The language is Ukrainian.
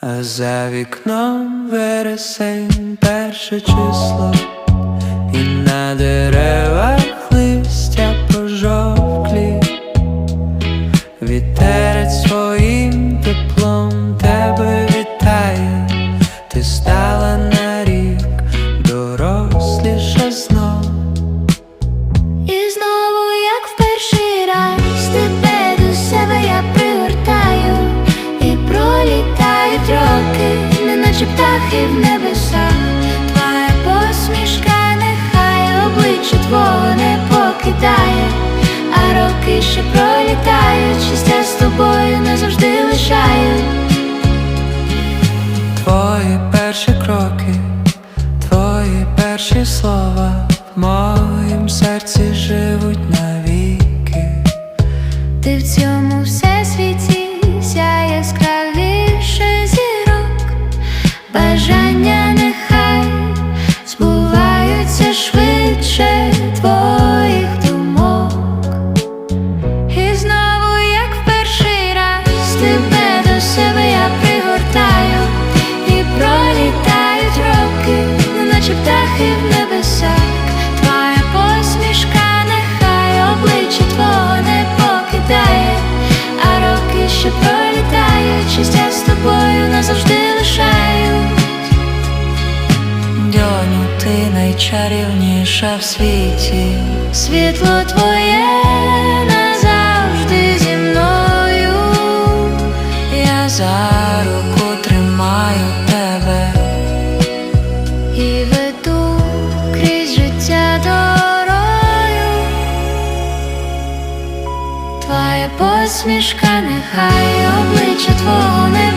А за вікном вересень перше число, і на деревах листя пожовклі, Вітерець своїм теплом тебе вітає, ти стала на твої слова в моїм серці живуть навіки. Ти в цьому всесвіті сяє яскравіше найчарівніша в світі. Світло твоє назавжди зі мною. Я за руку тримаю тебе. І веду крізь життя дорою. Твоя посмішка, нехай обличчя твого не